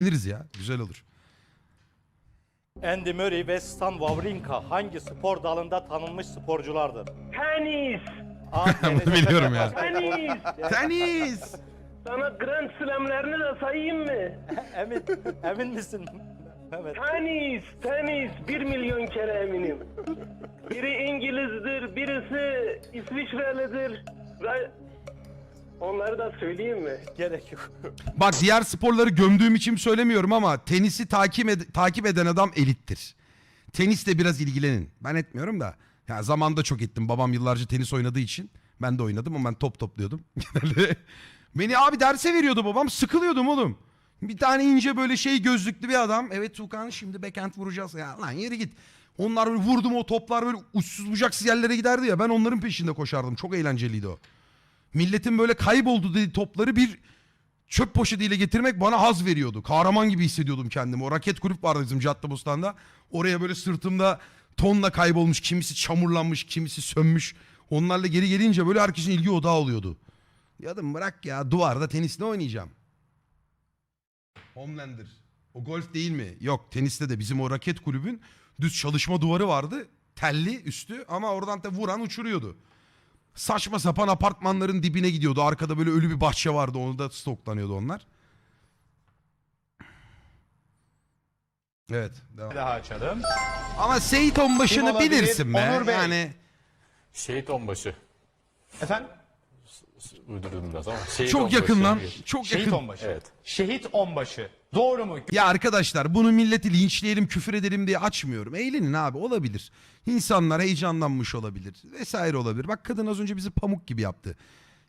Biliriz ya. Güzel olur. Andy Murray ve Stan Wawrinka hangi spor dalında tanınmış sporculardır? Tenis. A. Bunu biliyorum ya. Tenis. Tenis. Sana Grand Slam'lerini de sayayım mı? Emin, emin misin? Evet. Tenis, tenis. Bir milyon kere eminim. Biri İngiliz'dir, birisi İsviçrelidir. Ve onları da söyleyeyim mi? Gerek yok. Bak diğer sporları gömdüğüm için söylemiyorum ama tenisi takip, ed- takip eden adam elittir. Tenisle biraz ilgilenin. Ben etmiyorum da. Ya zamanda çok ettim. Babam yıllarca tenis oynadığı için. Ben de oynadım ama ben top topluyordum. Genelde. Beni abi derse veriyordu babam. Sıkılıyordum oğlum. Bir tane ince böyle şey gözlüklü bir adam. Evet Tukan şimdi backhand vuracağız. Ya lan yeri git. Onlar böyle vurdum o toplar böyle uçsuz bucaksız yerlere giderdi ya. Ben onların peşinde koşardım. Çok eğlenceliydi o. Milletin böyle kayboldu dediği topları bir çöp poşetiyle getirmek bana haz veriyordu. Kahraman gibi hissediyordum kendimi. O raket kulüp vardı bizim Caddebostan'da. Oraya böyle sırtımda tonla kaybolmuş, kimisi çamurlanmış, kimisi sönmüş. Onlarla geri gelince böyle herkesin ilgi odağı oluyordu. Yadım bırak ya duvarda tenis ne oynayacağım? Homelander. O golf değil mi? Yok teniste de bizim o raket kulübün düz çalışma duvarı vardı. Telli üstü ama oradan da vuran uçuruyordu. Saçma sapan apartmanların dibine gidiyordu. Arkada böyle ölü bir bahçe vardı. Onu da stoklanıyordu onlar. Evet. Devam. daha açalım. Ama Seyit Onbaşı'nı olabilir? bilirsin be. Onur Bey. Yani Şehit onbaşı. Efendim? Uydurdum biraz ama. Şehit çok onbaşı. yakın lan. Çok Şehit yakın. onbaşı. Evet. Şehit onbaşı. Doğru mu? Ya arkadaşlar bunu milleti linçleyelim küfür edelim diye açmıyorum. Eğlenin abi olabilir. İnsanlar heyecanlanmış olabilir vesaire olabilir. Bak kadın az önce bizi pamuk gibi yaptı.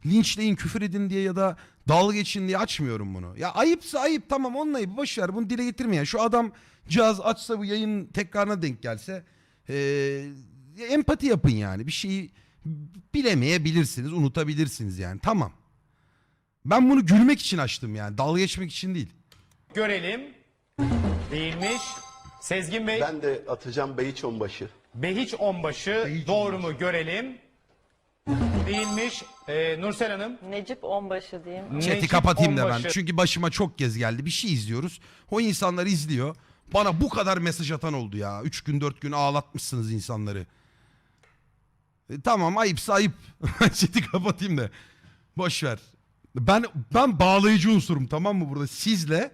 Linçleyin küfür edin diye ya da dalga geçin diye açmıyorum bunu. Ya ayıpsa ayıp tamam onun ayıbı boş ver bunu dile getirmeyen. Şu adam cihaz açsa bu yayın tekrarına denk gelse eee, empati yapın yani. Bir şeyi bilemeyebilirsiniz unutabilirsiniz yani tamam. Ben bunu gülmek için açtım yani dalga geçmek için değil. Görelim. Değilmiş. Sezgin Bey, Ben de atacağım Beyiç Onbaşı. Behiç onbaşı. Doğru mu? Görelim. Değilmiş. Ee, Nursel Hanım. Necip Onbaşı diyeyim. Chat'i Necip kapatayım da ben. onbaşı. Çünkü başıma çok kez geldi. Bir şey izliyoruz. O insanlar izliyor. Bana bu kadar mesaj atan oldu ya. Üç gün dört gün ağlatmışsınız insanları. E, tamam ayıpsa ayıp. Chat'i kapatayım da. Boş ver. Ben ben bağlayıcı unsurum tamam mı burada? Sizle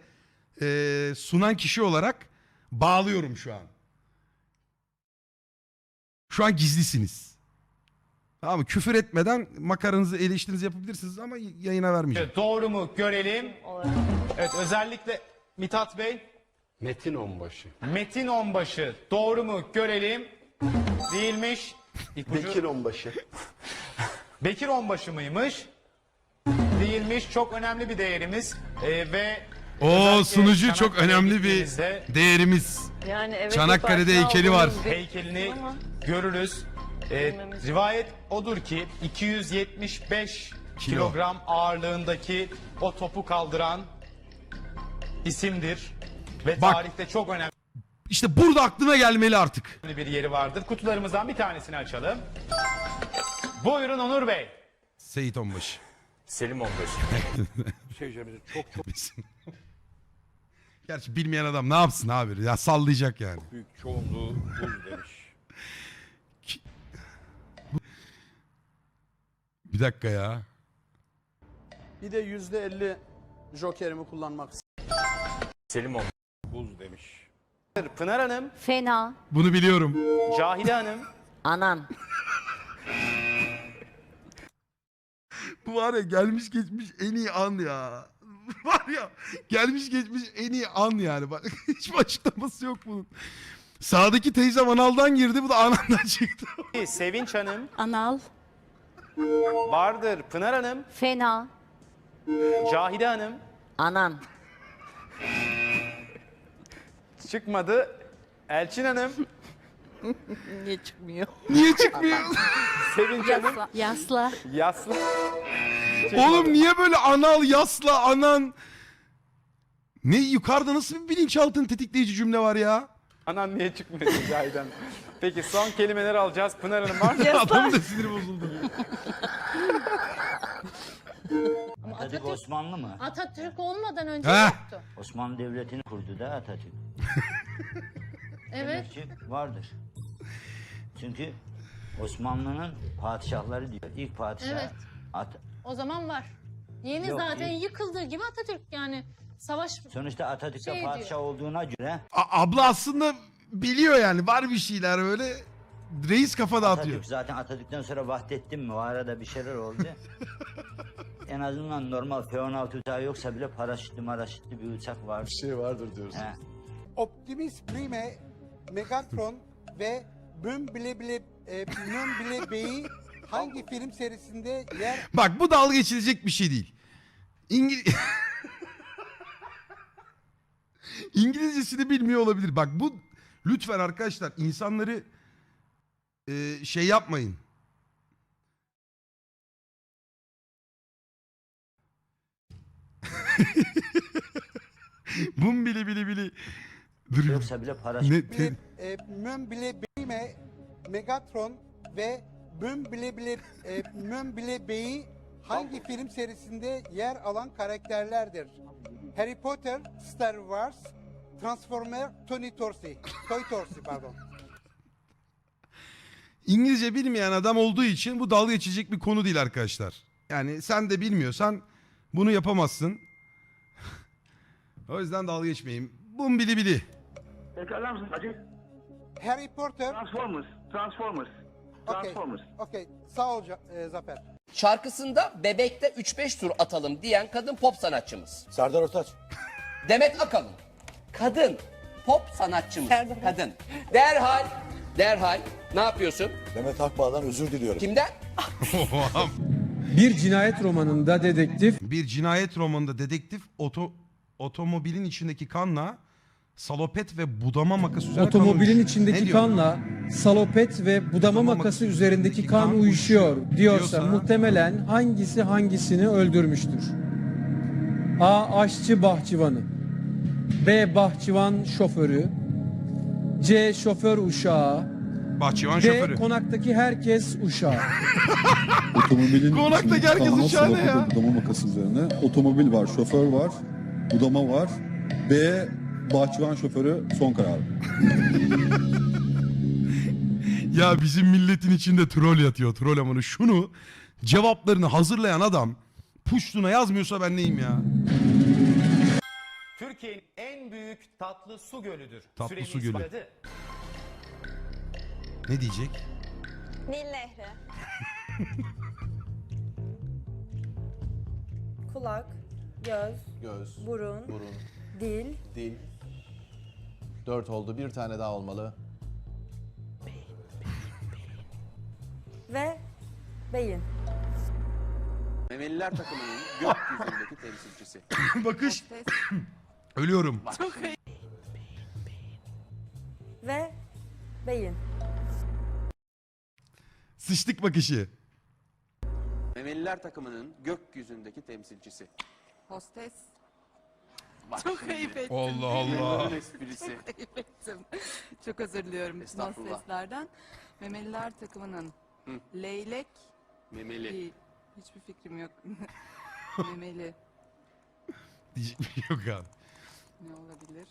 e, sunan kişi olarak bağlıyorum şu an. Şu an gizlisiniz. Tamam mı? Küfür etmeden makaranızı eleştirinizi yapabilirsiniz ama yayına vermeyeceğim. Doğru mu? Görelim. Evet özellikle Mithat Bey. Metin Onbaşı. Metin onbaşı. Doğru mu? Görelim. Değilmiş. İpucu- Bekir Onbaşı. Bekir onbaşı mıymış? Değilmiş. Çok önemli bir değerimiz. Ee, ve O sunucu çok önemli bir değerimiz. Yani evet Çanakkale'de heykeli var. olduğumuz bir- heykelini Ama görürüz. Ee, Bilmemiz- rivayet odur ki 275 kilogram ağırlığındaki o topu kaldıran isimdir. Ve Bak. tarihte çok önemli İşte burada aklına gelmeli artık. bir yeri vardır. Kutularımızdan bir tanesini açalım. Buyurun Onur Bey. Seyit Onbaşı. Selim onbaşı. Gerçi bilmeyen adam ne yapsın abi? Ya sallayacak yani. büyük çoğunluğu buz demiş. Bir dakika ya. Bir de yüzde elli jokerimi kullanmak Selim onbaşı. Buz demiş. Pınar Hanım, Fena. Bunu biliyorum. Cahide Hanım, Anan. Bu var ya gelmiş geçmiş en iyi an ya. var ya gelmiş geçmiş en iyi an yani. Bak hiçbir açıklaması yok bunun. Sağdaki teyzem analdan girdi bu da anamdan çıktı. Sevinç Hanım, Anal. vardır Pınar Hanım, Fena. Cahide Hanım, Anan. çıkmadı. Elçin Hanım, Niye çıkmıyor? Niye çıkmıyor? Sevinç Hanım, Yasla. Yaslı. Oğlum niye böyle anal yasla anan? Ne yukarıda nasıl bir bilinçaltını tetikleyici cümle var ya? Anan niye çıkmıyor Cahide Hanım? Peki son kelimeleri alacağız. Pınar Hanım var mı? Adamın da siniri bozuldu. Atatürk, Atatürk Osmanlı mı? Atatürk olmadan önce Heh. yoktu. Osmanlı Devleti'ni kurdu da Atatürk. Evet. Demek ki vardır. Çünkü Osmanlı'nın padişahları diyor. İlk padişah Evet. At- O zaman var. Yeni Yok, zaten değil. yıkıldığı gibi Atatürk yani savaş sonuçta Atatürk'te Şey padişah diyor. olduğuna göre A- abla aslında biliyor yani var bir şeyler böyle. Reis kafa dağıtıyor. Atatürk zaten Atatürk'ten sonra Vahdettin mi? O arada bir şeyler oldu. en azından normal F-16 uçağı yoksa bile paraşütlü maraşütlü bir uçak var. Bir şey vardır diyorsun. He. Optimus Prime, Megatron ve Bumblebee e, Bumblebee Bey'i hangi film serisinde yer Bak bu dalga geçilecek bir şey değil. İngil... İngilizcesini bilmiyor olabilir. Bak bu lütfen arkadaşlar insanları e, şey yapmayın. Bum bili bili bili. Dur. Yoksa bile paraşütlü. Ne, e, Bumblebee, Megatron ve Bumblebee e, Bumblebee hangi film serisinde yer alan karakterlerdir? Harry Potter, Star Wars, Transformer, Tony Torsi. Toy Torsi pardon. İngilizce bilmeyen adam olduğu için bu dalga geçilecek bir konu değil arkadaşlar. Yani sen de bilmiyorsan bunu yapamazsın. o yüzden dalga geçmeyin. Bum bili bili. Tekrarlar mısın hacı? Harry Potter. Transformers. Transformers. Okey. Okey. Sağ ol e, Zafer. Şarkısında bebekte 3-5 tur atalım diyen kadın pop sanatçımız. Serdar Ortaç. Demet Akalın. Kadın pop sanatçımız. Kadın. Derhal, derhal ne yapıyorsun? Demet Akbağ'dan özür diliyorum. Kimden? Bir cinayet romanında dedektif bir cinayet romanında dedektif oto, otomobilin içindeki kanla salopet ve budama makası üzerine kan otomobilin uyuşuyor. Ne içindeki diyor? kanla salopet ve budama Budama makası makası üzerindeki kan uyuşuyor diyorsa Diyorsa- muhtemelen hangisi hangisini öldürmüştür? A. Aşçı bahçıvanı B. Bahçıvan şoförü C. Şoför uşağı Bahçıvan D. şoförü. Konaktaki herkes uşağı Otomobilin Konaktaki içindeki herkes kanla uçağı ne salopet ya? ve budama makası üzerine. Otomobil var, şoför var, budama var. B. Bahçıvan şoförü son karar. Ya bizim milletin içinde troll yatıyor troll amanı. Şunu cevaplarını hazırlayan adam puştuna yazmıyorsa ben neyim ya? Türkiye'nin en büyük tatlı su gölüdür. Tatlı Süremiz su gölü. başladı. Ne diyecek? Nil Nehri. Kulak, göz, Göz, burun, burun, dil, dil 4 oldu bir tane daha olmalı ve beyin. Memeliler takımının gökyüzündeki temsilcisi. Bakış. Ölüyorum. Ve beyin. Sıçtık bakışı. Memeliler takımının gökyüzündeki temsilcisi. Hostes. Çok ayıp ettim. Allah Allah. esprisi. Ayıp ettim. Çok özür diliyorum bütün Estağfurullah. hosteslerden. Memeliler takımının leylek Memeli. değil. Hiçbir fikrim yok. Memeli Diyecek bir şey yok abi. ne olabilir?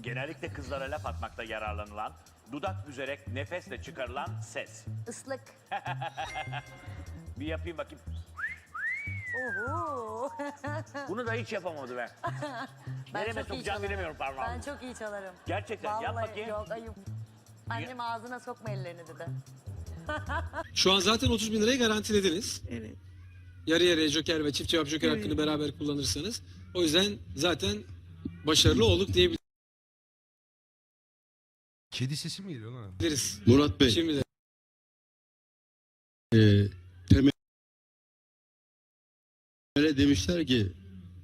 Genellikle kızlara laf atmakta yararlanılan, dudak büzerek nefesle çıkarılan ses. Islık. Bir yapayım bakayım. Oho. Bunu da hiç yapamadı ben. Nereme sokacağım bilemiyorum parmağımı. çok iyi çalarım. Gerçekten yap bakayım. yok ayıp. Annem ağzına sokma ellerini dedi. Şu an zaten 30 bin lirayı garantilediniz. Evet. Yarı yarıya joker ve çift cevap joker hakkını beraber kullanırsanız. O yüzden zaten başarılı olduk diyebiliriz. Kedi sesi mi geliyor lan? Murat Bey, Şimdi de. e, temele demişler ki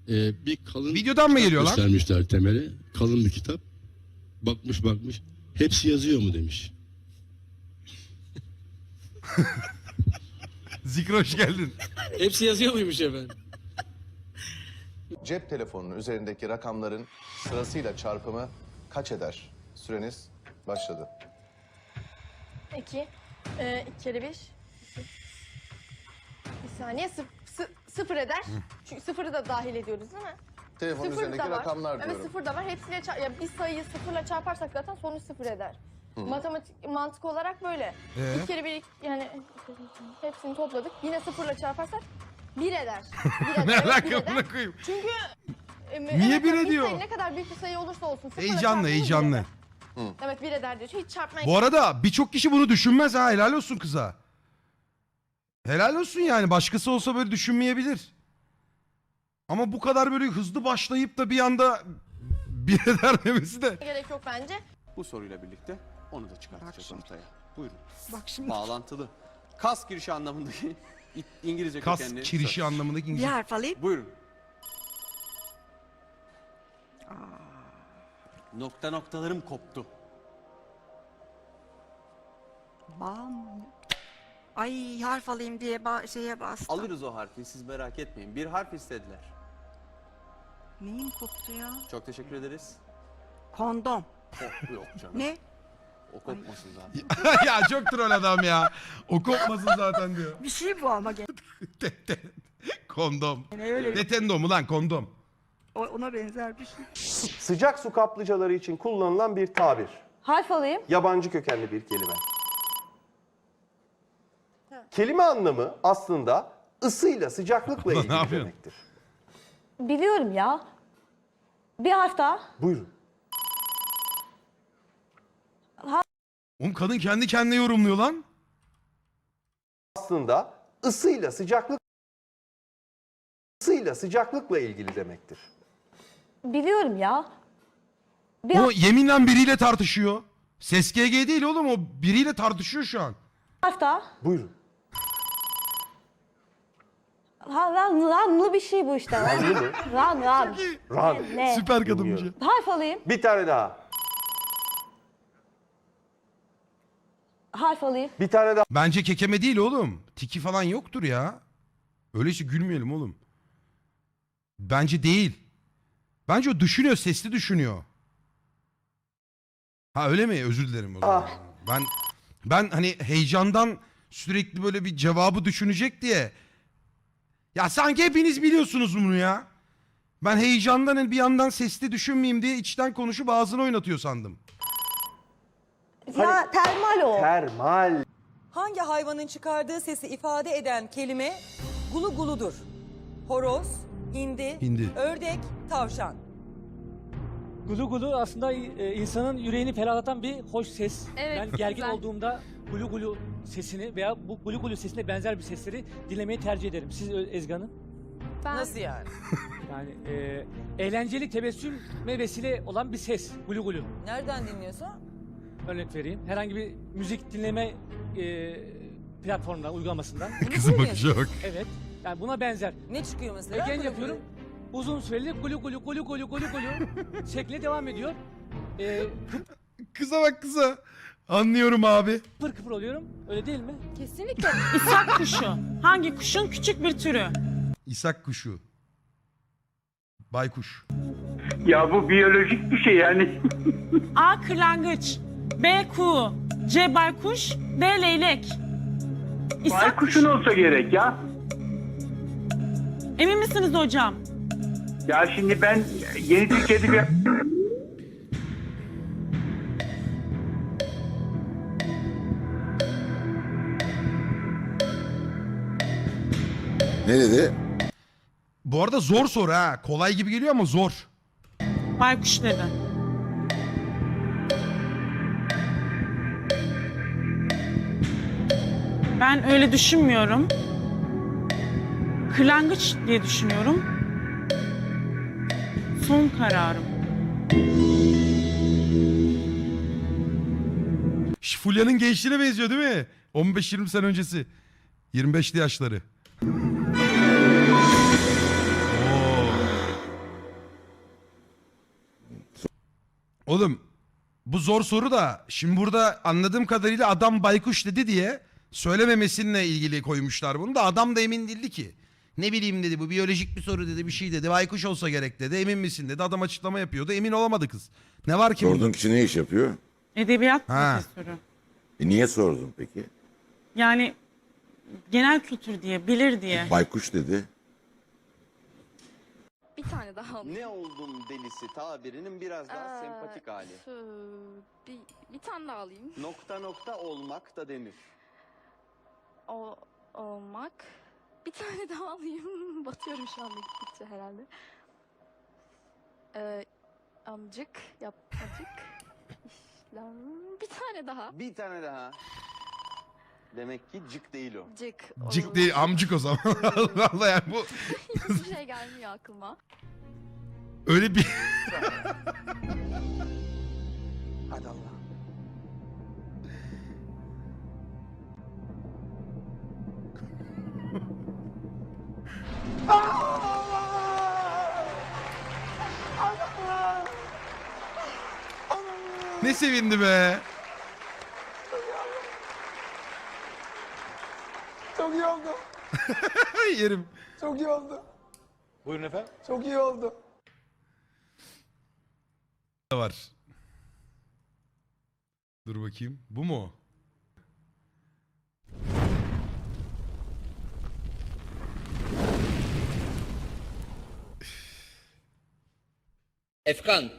e, bir kalın Videodan mı geliyor lan? göstermişler temele. Kalın bir kitap. Bakmış bakmış. Hepsi yazıyor mu demiş. Zikra hoş geldin. Hepsi yazıyor muymuş efendim? Cep telefonunun üzerindeki rakamların sırasıyla çarpımı kaç eder? Süreniz başladı. İki. Ee, iki kere bir. Bir saniye. Sıfır eder. Çünkü sıfırı da dahil ediyoruz değil mi? Telefon Sıfır üzerindeki da var. rakamlar Evet diyorum. sıfır da var. Hepsiyle çar- ya bir sayıyı sıfırla çarparsak zaten sonuç sıfır eder. Matematik mantık olarak böyle. Ee? Bir kere bir yani hepsini topladık. Yine sıfırla çarparsak bir eder. Bir eder. Ne evet, bir alaka eder. koyayım? Çünkü e, Niye evet, bir ediyor? sayı ne kadar büyük bir sayı olursa olsun. sıfırla Heyecanlı bir heyecanlı. eder. Evet bir eder diyor. Hiç çarpmaya Bu arada birçok kişi bunu düşünmez ha. Helal olsun kıza. Helal olsun yani. Başkası olsa böyle düşünmeyebilir. Ama bu kadar böyle hızlı başlayıp da bir anda bir eder demesi de. gerek yok bence. Bu soruyla birlikte onu da çıkartacağız ortaya. Buyurun. Bak şimdi. Bağlantılı. Kas girişi anlamındaki İngilizce Kas kökenli kirişi anlamındaki Bir İngilizce. harf alayım. Buyurun. Nokta noktalarım koptu. Bam. Ay harf alayım diye ba- şeye bastım. Alırız o harfi siz merak etmeyin. Bir harf istediler. Neyim koptu ya? Çok teşekkür ederiz. Kondom. Oh, yok canım. Ne? O kopmasın zaten. ya çok troll adam ya. O kopmasın zaten diyor. Bir şey bu ama gene kondom. öyle Nintendo mu lan kondom? o- ona benzer bir şey. Sıcak su kaplıcaları için kullanılan bir tabir. Harf alayım. Yabancı kökenli bir kelime. Kelime anlamı aslında ısıyla sıcaklıkla ilgili yapıyorsun? demektir. Biliyorum ya. Bir harf daha. Buyurun. Oğlum kadın kendi kendine yorumluyor lan. Aslında ısıyla sıcaklık ısıyla sıcaklıkla ilgili demektir. Biliyorum ya. Bir O yeminle biriyle tartışıyor. Ses GG değil oğlum o biriyle tartışıyor şu an. harf daha. Buyurun. Ha, ran, ranlı bir şey bu işte. Anladın mı? Ran ran. Ran. Ne? Süper kadınmış. Dinliyorum. Harf alayım. Bir tane daha. Harf alayım. Bir tane daha. Bence kekeme değil oğlum. Tiki falan yoktur ya. Öyleyse gülmeyelim oğlum. Bence değil. Bence o düşünüyor, sesli düşünüyor. Ha öyle mi? Özür dilerim o zaman. Ben ben hani heyecandan sürekli böyle bir cevabı düşünecek diye. Ya sanki hepiniz biliyorsunuz bunu ya. Ben heyecandan hani bir yandan sesli düşünmeyeyim diye içten konuşup ağzını oynatıyor sandım. Ya termal o. Termal. Hangi hayvanın çıkardığı sesi ifade eden kelime gulu guludur? Horoz, hindi, Hindi. ördek, tavşan. Gulu gulu aslında e, insanın yüreğini ferahlatan bir hoş ses. Evet, ben gergin güzel. olduğumda gulu gulu sesini veya bu gulu gulu sesine benzer bir sesleri dinlemeyi tercih ederim. Siz Ö- Ezgi Hanım? Ben yani? Yani e, eğlenceli tebessüme vesile olan bir ses. Gulu gulu. Nereden dinliyorsun? Örnek vereyim. Herhangi bir müzik dinleme e, platformundan, uygulamasından. Kızım bakışa bak. Evet. Yani buna benzer. Ne çıkıyor mesela? Egen yapıyorum. Uzun süreli gulu gulu gulu gulu gulu gulu şekli devam ediyor. E, Kıza bak kıza. Anlıyorum abi. kıpır kıpır oluyorum. Öyle değil mi? kesinlikle İshak kuşu. Hangi kuşun küçük bir türü? İshak kuşu. Baykuş. Ya bu biyolojik bir şey yani. A. Kırlangıç. B. Kuğu. C. Baykuş. D. Leylek. Baykuşun olsa gerek ya. Emin misiniz hocam? Ya şimdi ben yeni Türk Edebiyat... Ne dedi? Bu arada zor soru ha. Kolay gibi geliyor ama zor. Baykuş dedi. Ben öyle düşünmüyorum. Kırlangıç diye düşünüyorum. Son kararım. Fulya'nın gençliğine benziyor değil mi? 15-20 sene öncesi. 25'li yaşları. Oğlum bu zor soru da şimdi burada anladığım kadarıyla adam baykuş dedi diye söylememesinle ilgili koymuşlar bunu da adam da emin değildi ki. Ne bileyim dedi bu biyolojik bir soru dedi bir şey dedi baykuş olsa gerek dedi emin misin dedi adam açıklama yapıyordu emin olamadı kız. Ne var ki bunda? Sorduğun kişi ne iş yapıyor? Edebiyat Ha. profesörü. E niye sordun peki? Yani genel kültür diye, bilir diye. Baykuş dedi. bir tane daha alayım. Ne oldum delisi tabirinin biraz daha Ee, sempatik hali. Bir, bir tane daha alayım. Nokta nokta olmak da denir. O olmak. Bir tane daha alayım. Batıyorum şu anda gittikçe herhalde. Ee, amcık, yapmacık. İşlem. Bir tane daha. Bir tane daha. Demek ki cık değil o. Cık. Cık olur. değil amcık o zaman. Allah yani bu Hiçbir şey gelmiyor aklıma. öyle bir Hadi Allah. Ne sevindi be. Çok iyi oldu. Yerim. Çok iyi oldu. Buyurun efendim. Çok iyi oldu. var. Dur bakayım. Bu mu? Efkan,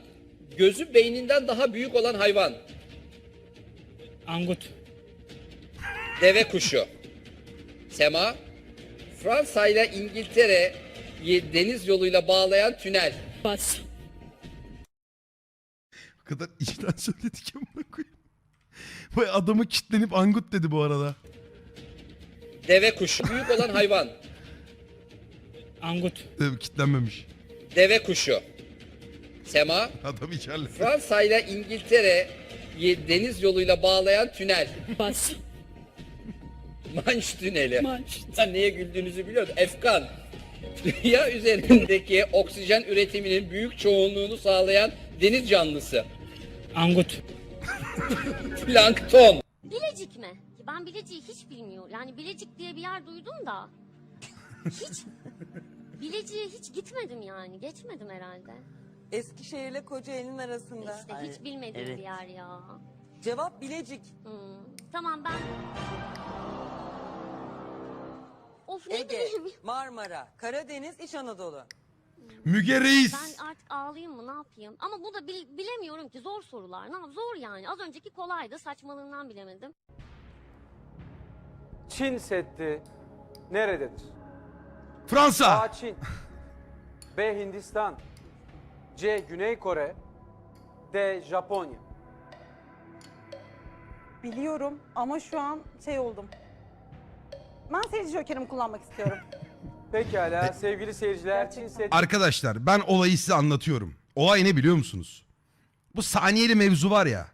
gözü beyninden daha büyük olan hayvan. Angut. Deve kuşu. Sema, Fransa ile İngiltere'yi deniz yoluyla bağlayan tünel. Bas. O kadar içten söyledik ki amına koyayım. Vay adamı kitlenip angut dedi bu arada. Deve kuşu. Büyük olan hayvan. Angut. Tabii kitlenmemiş. Deve kuşu. Sema, Adam içerle. Fransa ile İngiltere'yi deniz yoluyla bağlayan tünel. Bas. Manş tüneli. Manş. Ben neye güldüğünüzü biliyordum. Efkan. Dünya üzerindeki oksijen üretiminin büyük çoğunluğunu sağlayan deniz canlısı. Angut. Plankton. Bilecik mi? Ben Bilecik'i hiç bilmiyorum. Yani Bilecik diye bir yer duydum da. Hiç Bilecik'e hiç gitmedim yani. Geçmedim herhalde. Eskişehir'le Kocaeli'nin arasında. İşte hiç bilmediğim evet. bir yer ya. Cevap Bilecik. Hmm. Tamam ben... Of ne Ege, bileyim. Marmara, Karadeniz, İç Anadolu. Müge Reis. Ben artık ağlayayım mı ne yapayım? Ama bu da bil- bilemiyorum ki zor sorular. Ne yap- Zor yani. Az önceki kolaydı. Saçmalığından bilemedim. Çin Seddi nerededir? Fransa. Çin. B. Hindistan. C. Güney Kore. D. Japonya. Biliyorum ama şu an şey oldum. Ben seyirci jokerimi kullanmak istiyorum. Pekala sevgili seyirciler Çin. Seddi Arkadaşlar ben olayı size anlatıyorum. Olay ne biliyor musunuz? Bu saniyeli mevzu var ya.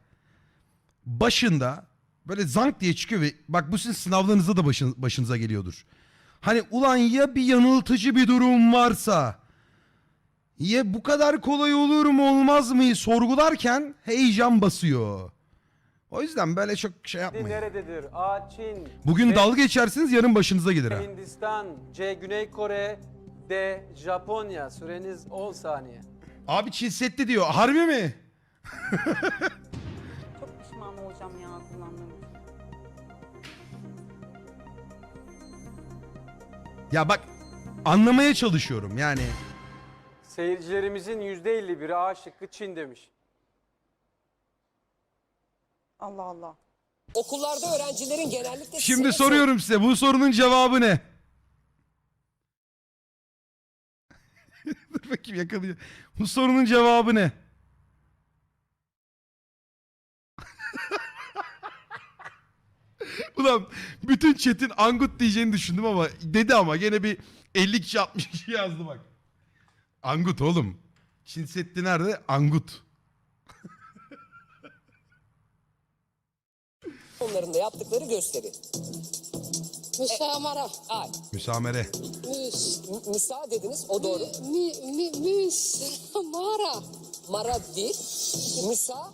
Başında böyle zank diye çıkıyor ve bak bu sizin sınavlarınızda da başın, başınıza geliyordur. Hani ulan ya bir yanıltıcı bir durum varsa ya bu kadar kolay olur mu olmaz mı sorgularken heyecan basıyor. O yüzden böyle çok şey yapmayın. nerededir? A. Çin. Bugün B. dalga geçersiniz yarın başınıza gelir ha. Hindistan. C. Güney Kore. D. Japonya. Süreniz 10 saniye. Abi Çin Seddi diyor. Harbi mi? Çok pişman olacağım ya kullandığım. Ya bak anlamaya çalışıyorum yani. Seyircilerimizin %51'i A şıkkı Çin demiş. Allah Allah. Okullarda öğrencilerin genellikle Şimdi soruyorum size bu sorunun cevabı ne? Dur bakayım yakalayacağım. Bu sorunun cevabı ne? Ulan bütün chat'in Angut diyeceğini düşündüm ama dedi ama gene bir 50 kişi 60 kişi yazdı bak. Angut oğlum. Çin Seddi nerede? Angut. onların yaptıkları gösteri. Müsamara. Ay, Müsamere. Müs. müsa dediniz o doğru. Mi, mi, müsamara. Mara değil. Müsa.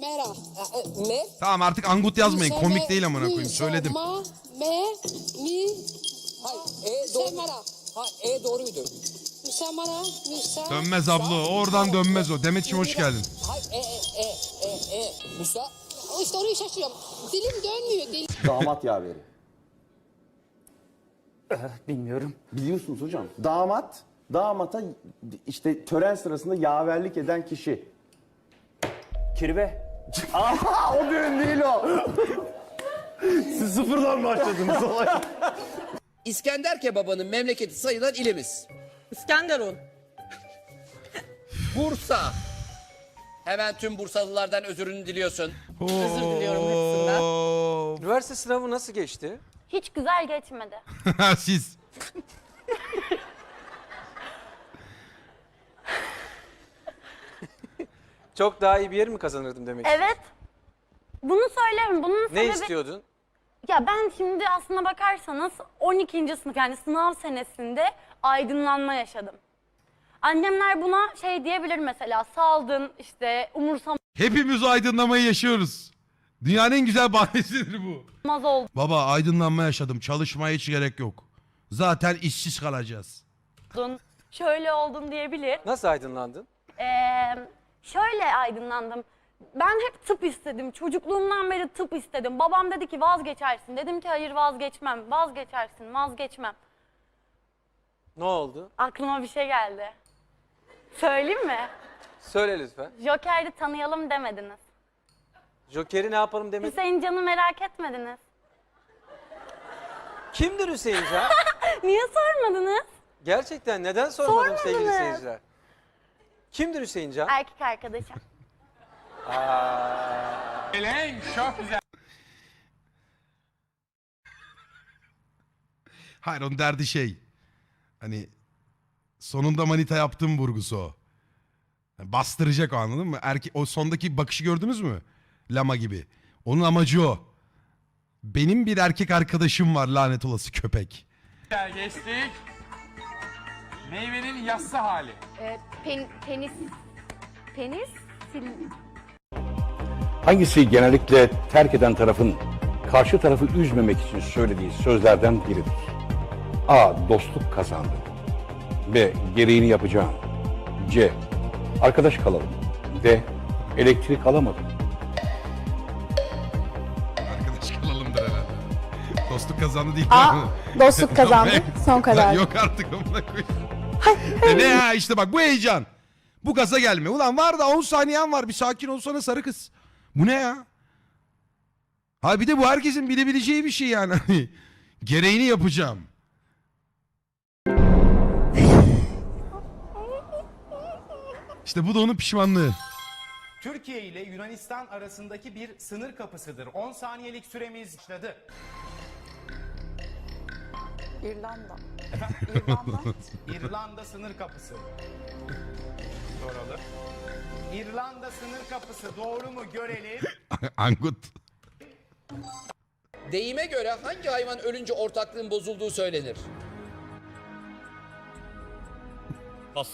Mera. e, e, Me. Tamam artık Angut yazmayın. Komik değil amına koyayım. Söyledim. Ma, me, mi, Hayır. E doğru. Müsamara. Ha, e doğruydu. Dönmez abla. Oradan dönmez o. Demetciğim hoş geldin. E e e e e. Müsa. İşte orayı şaşırıyorum. Dilim dönmüyor. Dilim. Damat yaveri. Bilmiyorum. Biliyorsunuz hocam. Damat damata işte tören sırasında yaverlik eden kişi. Kirve. Aha o düğün değil o. Siz sıfırdan başladınız olay. İskender kebabının memleketi sayılan ilimiz. İskenderun. Bursa. Hemen tüm Bursalılardan özürünü diliyorsun. Özür diliyorum hepsinden. Üniversite sınavı nasıl geçti? Hiç güzel geçmedi. Siz. Çok daha iyi bir yer mi kazanırdım demek Evet. Bunu söylerim. Bunun Ne sebebi... istiyordun? Ya ben şimdi aslına bakarsanız 12. sınıf yani sınav senesinde aydınlanma yaşadım. Annemler buna şey diyebilir mesela saldın işte umursamaz Hepimiz aydınlamayı yaşıyoruz. Dünyanın en güzel bahanesidir bu. oldun. Baba aydınlanma yaşadım. Çalışmaya hiç gerek yok. Zaten işsiz kalacağız. Şöyle oldun diyebilir. Nasıl aydınlandın? Ee, şöyle aydınlandım. Ben hep tıp istedim. Çocukluğumdan beri tıp istedim. Babam dedi ki vazgeçersin. Dedim ki hayır vazgeçmem. Vazgeçersin, vazgeçmem. Ne oldu? Aklıma bir şey geldi. Söyleyeyim mi? Söyle lütfen. Joker'i tanıyalım demediniz. Joker'i ne yapalım demek? Hüseyin Can'ı merak etmediniz. Kimdir Hüseyin Can? Niye sormadınız? Gerçekten neden sormadım sevgili Sormadınız. seyirciler? Kimdir Hüseyin Can? Erkek arkadaşım. Hayır onun derdi şey. Hani sonunda manita yaptığım vurgusu o. Yani bastıracak o anladın mı? Erke o sondaki bakışı gördünüz mü? Lama gibi. Onun amacı o. Benim bir erkek arkadaşım var lanet olası köpek. Geçtik. Meyvenin yassı hali. penis. Penis? Hangisi genellikle terk eden tarafın karşı tarafı üzmemek için söylediği sözlerden biridir? A. Dostluk kazandı. B. Gereğini yapacağım. C. Arkadaş kalalım. D. Elektrik alamadım. Arkadaş kalalımdır herhalde. Dostluk kazandı değil Aa, mi? dostluk kazandı. Son karar. Yok artık amına koyayım. E ne ya işte bak bu heyecan. Bu gaza gelme. Ulan var da 10 saniyen var. Bir sakin olsana sarı kız. Bu ne ya? Ha bir de bu herkesin bilebileceği bir şey yani. Hani Gereğini yapacağım. İşte bu da onun pişmanlığı. Türkiye ile Yunanistan arasındaki bir sınır kapısıdır. 10 saniyelik süremiz başladı. İrlanda. İrlanda sınır kapısı. Soralım. İrlanda sınır kapısı doğru mu görelim. Angut. Deyime göre hangi hayvan ölünce ortaklığın bozulduğu söylenir? Pas.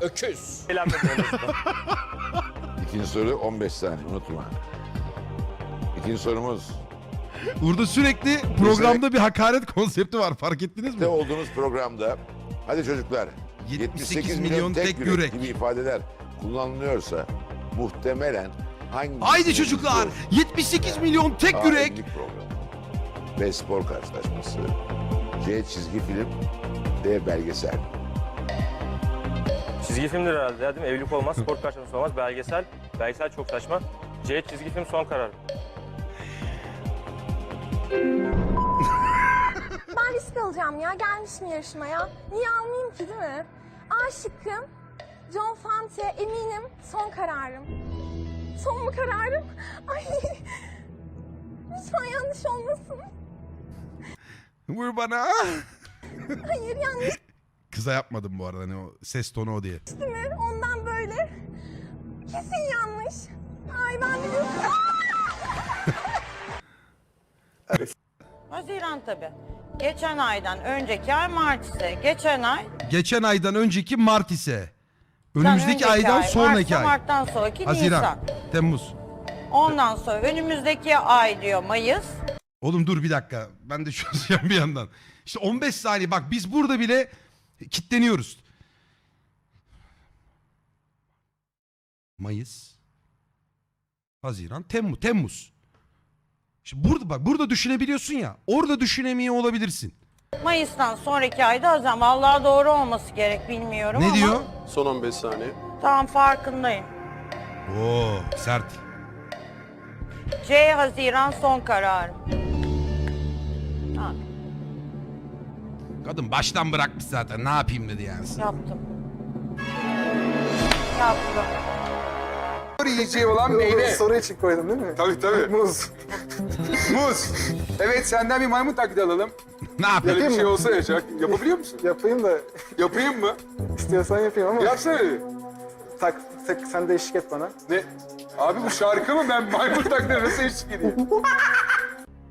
Öküz. İkinci soru 15 saniye unutma. İkinci sorumuz. Burada sürekli programda bir hakaret konsepti var. Fark ettiniz mi? De olduğunuz programda hadi çocuklar 78 milyon tek yürek. gibi ifadeler kullanılıyorsa muhtemelen hangi Haydi çocuklar. 78 milyon tek A. yürek. programı. B. Spor karşılaşması. C. Çizgi film. D. Belgesel. Çizgi filmdir herhalde ya değil mi? Evlilik olmaz, spor karşılaşması olmaz, belgesel. Belgesel çok saçma. C çizgi film son karar. Ben risk alacağım ya. Gelmişim yarışmaya. Niye almayayım ki değil mi? Aşıkım. John Fante eminim son kararım. Son mu kararım? Ay. Lütfen yanlış olmasın. Vur bana. Hayır yanlış Kıza yapmadım bu arada hani o ses tonu o diye. değil mi? Ondan böyle. Kesin yanlış. Ay ben biliyorum. Haziran tabii. Geçen aydan önceki ay Mart ise. Geçen ay. Geçen aydan önceki Mart ise. Önümüzdeki önceki aydan ay, sonraki Mart'sa ay. Mart'tan sonraki Haziran, Nisan. Temmuz. Ondan sonra önümüzdeki ay diyor Mayıs. Oğlum dur bir dakika. Ben de çözeceğim bir yandan. İşte 15 saniye bak biz burada bile kitleniyoruz. Mayıs. Haziran, Temmuz, Temmuz. Şimdi burada bak burada düşünebiliyorsun ya. Orada düşünemiyor olabilirsin. Mayıs'tan sonraki ayda Haziran. Vallahi doğru olması gerek bilmiyorum Ne ama. diyor? Son 15 saniye. Tamam farkındayım. Oo sert. C Haziran son kararım. Kadın baştan bırakmış zaten ne yapayım dedi yani. yaptım. Yaptım. Yiyeceği olan meyve. Soru için koydum değil mi? Tabii tabii. Muz. Muz. Evet senden bir maymun taklidi alalım. Ne yapayım? Böyle bir şey olsa ya Jack. Yapabiliyor musun? Yapayım da Yapayım mı? istiyorsan yapayım ama. Yapsana bir. Tak, tak, sen de eşlik et bana. Ne? Abi bu şarkı mı? Ben maymun taklidi nasıl eşlik edeyim?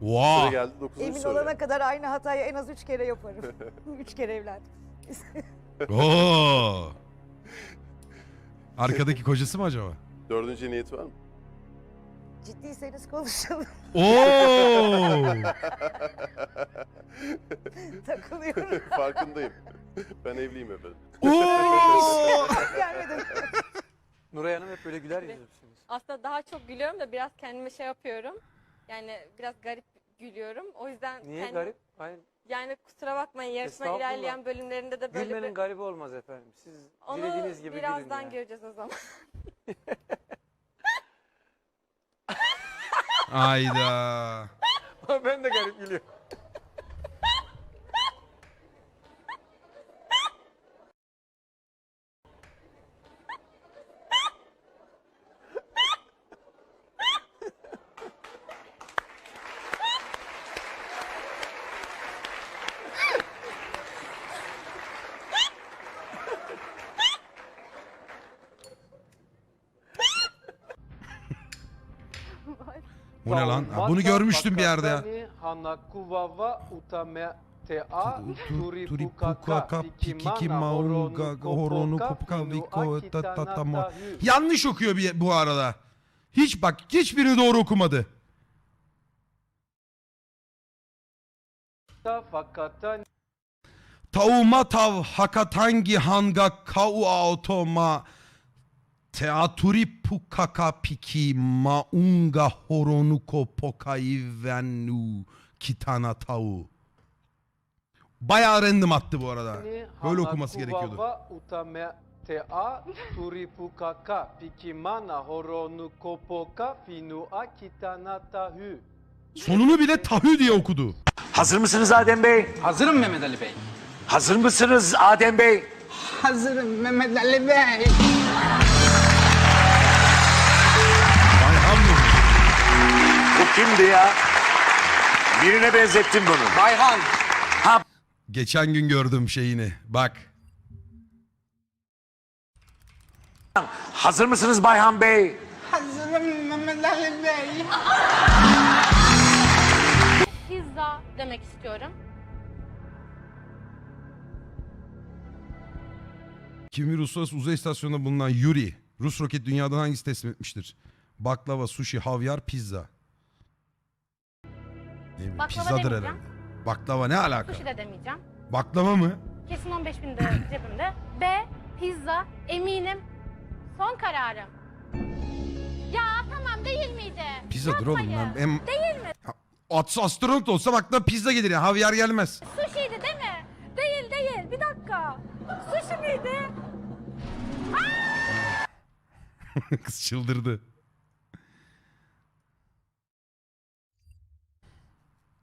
Wow. geldi 9. Emin olana kadar aynı hatayı en az üç kere yaparım. üç kere evlendim. Oo. Arkadaki kocası mı acaba? Dördüncü niyeti var mı? Ciddiyseniz konuşalım. Oo. Takılıyorum. Farkındayım. Ben evliyim efendim. Oo. Gelmedim. Nuray Hanım hep böyle güler yüzlüsünüz. Aslında daha çok gülüyorum da biraz kendime şey yapıyorum. Yani biraz garip gülüyorum. O yüzden kendim- Hayır. Yani kusura bakmayın yarışma Estağfurullah. ilerleyen bölümlerinde de böyle bir... garibi olmaz efendim. Siz Onu birazdan göreceğiz o zaman. Ayda. ben de garip gülüyorum. Bu ne lan? Ha, bunu görmüştüm bir yerde ya. Hanakuwawa utame tea. Yanlış okuyor bir, bu arada. Hiç bak hiçbirini doğru okumadı. Tauma tav hakatangi hanga kau automa teaturi pukaka piki maunga horonu kopokai venu kitana tau. Bayağı random attı bu arada. Böyle okuması gerekiyordu. utame tea turipukaka pikimana horonu kopoka finua kitanatahü. Sonunu bile tahü diye okudu. Hazır mısınız Adem Bey? Hazırım Mehmet Ali Bey. Hazır mısınız Adem Bey? Hazırım Mehmet Ali Bey. Bu kimdi ya? Birine benzettim bunu. Bayhan. Geçen gün gördüm şeyini. Bak. Hazır mısınız Bayhan Bey? Hazırım Mehmet Ali Bey. Pizza demek istiyorum. Kimir Uluslararası Uzay İstasyonu'nda bulunan Yuri. Rus roket dünyadan hangisi teslim etmiştir? Baklava, sushi, havyar, pizza. Ne bileyim, Baklava pizzadır demeyeceğim. herhalde. Baklava ne alaka? Sushi de demeyeceğim. Baklava mı? Kesin 15 bin de cebimde. B. Pizza. Eminim. Son kararım. Ya tamam değil miydi? Pizzadır oğlum. Yapmayın. Ben, Değil mi? At- astronot olsa baklava pizza gelir ya. Havyar gelmez. Sushi'ydi değil mi? Değil değil. Bir dakika. Sushi miydi? Kız çıldırdı.